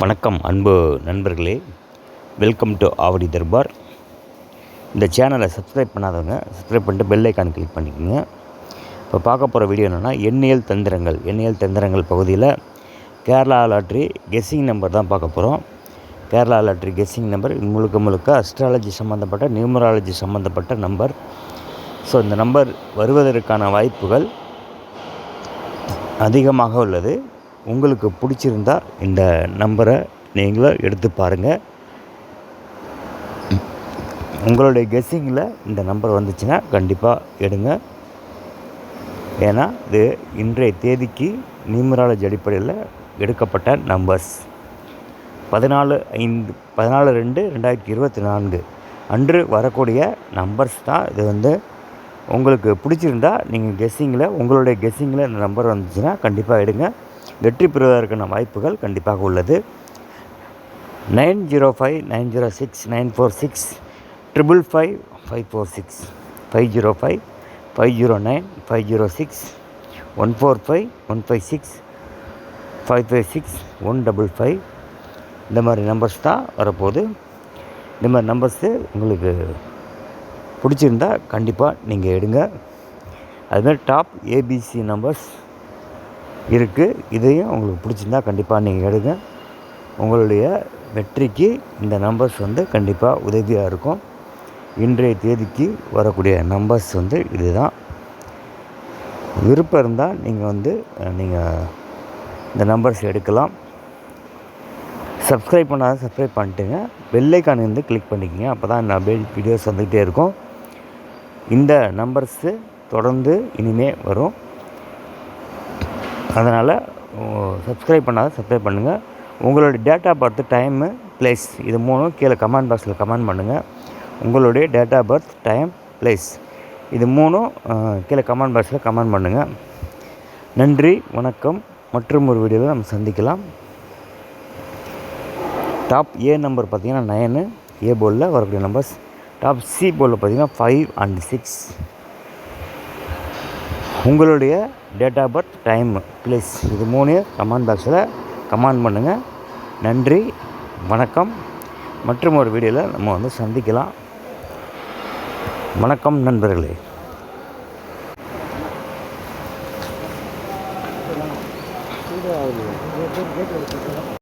வணக்கம் அன்பு நண்பர்களே. வெல்கம் டு ஆவடி தர்பார் இந்த சேனலை சப்ஸ்கிரைப் பண்ணாதவங்க சப்ஸ்கிரைப் பண்ணிட்டு பெல் ஐக்கான் கிளிக் பண்ணிக்கோங்க. இப்போ பார்க்க போகிற வீடியோ என்னென்னா எண்ணியல் தந்திரங்கள். எண்ணியல் தந்திரங்கள் பகுதியில் கேரளா லாட்ரி கெஸ்ஸிங் நம்பர் தான் பார்க்க போகிறோம் கேரளா லாட்ரி கெஸ்ஸிங் நம்பர் முழுக்க முழுக்க அஸ்ட்ராலஜி சம்மந்தப்பட்ட நியூமராலஜி சம்மந்தப்பட்ட நம்பர் ஸோ இந்த நம்பர் வருவதற்கான வாய்ப்புகள் அதிகமாக உள்ளது. உங்களுக்கு பிடிச்சிருந்தா இந்த நம்பரை நீங்களும் எடுத்து பாருங்கள் உங்களுடைய கெஸ்ஸிங்கில் இந்த நம்பர் வந்துச்சுன்னா கண்டிப்பாக எடுங்க. ஏன்னா இது இன்றைய தேதிக்கு நியூமராலஜி அடிப்படையில் எடுக்கப்பட்ட நம்பர்ஸ். பதினாலு ஐந்து பதினாலு ரெண்டு ரெண்டாயிரத்தி இருபத்தி நான்கு. அன்று வரக்கூடிய நம்பர்ஸ் தான் இது வந்து. உங்களுக்கு பிடிச்சிருந்தா நீங்கள் கெஸ்ஸிங்கில் உங்களுடைய கெஸ்ஸிங்கில் இந்த நம்பர் வந்துச்சுன்னா கண்டிப்பாக எடுங்க. வெற்றி பெறுவதற்கான வாய்ப்புகள் கண்டிப்பாக உள்ளது. Nine zero five nine zero six nine four six triple five five four six five zero five five zero nine five zero six one four five one five six five five six one double five இந்த மாதிரி numbers தான் வரப்போகுது. இந்த மாதிரி numbers உங்களுக்கு பிடிச்சிருந்தா கண்டிப்பாக நீங்கள் எடுங்க. அதுமாதிரி டாப் ஏபிசி நம்பர்ஸ் இருக்குது இதையும் உங்களுக்கு பிடிச்சிருந்தா கண்டிப்பாக நீங்கள் எடுங்க. உங்களுடைய வெற்றிக்கு இந்த நம்பர்ஸ் வந்து கண்டிப்பாக உதவியாக இருக்கும். இன்றைய தேதிக்கு வரக்கூடிய நம்பர்ஸ் வந்து இதுதான். விருப்பம் இருந்தால் நீங்கள் வந்து நீங்கள் இந்த நம்பர்ஸ் எடுக்கலாம். சப்ஸ்கிரைப் பண்ணாத சப்ஸ்கிரைப் பண்ணிட்டுங்க. வெள்ளைக்கான வந்து கிளிக் பண்ணிக்கோங்க. அப்போ தான் நான் வீடியோஸ் வந்துக்கிட்டே இருக்கும். இந்த நம்பர்ஸு தொடர்ந்து இனிமே வரும். அதனால் சப்ஸ்கிரைப் பண்ணாத சப்ஸ்கிரைப் பண்ணுங்கள் உங்களுடைய date of birth time place இது மூணும் கீழே கமெண்ட் பாக்ஸில் கமெண்ட் பண்ணுங்கள் உங்களுடைய date of birth time place இது மூணும் கீழே கமெண்ட் பாக்ஸில் கமெண்ட் பண்ணுங்கள் நன்றி வணக்கம். மற்றும் ஒரு வீடியோவில் நம்ம சந்திக்கலாம். டாப் ஏ நம்பர் பார்த்திங்கன்னா நயனு ஏ போலில் வரக்கூடிய நம்பர்ஸ் டாப் சி போலில் பார்த்திங்கன்னா ஃபைவ் அண்ட் சிக்ஸ் உங்களுடைய date of birth time please இது மூணு கமெண்ட் பாக்ஸில் கமெண்ட் பண்ணுங்கள் நன்றி வணக்கம். மற்றும் ஒரு வீடியோவில் நம்ம வந்து சந்திக்கலாம். வணக்கம் நண்பர்களே.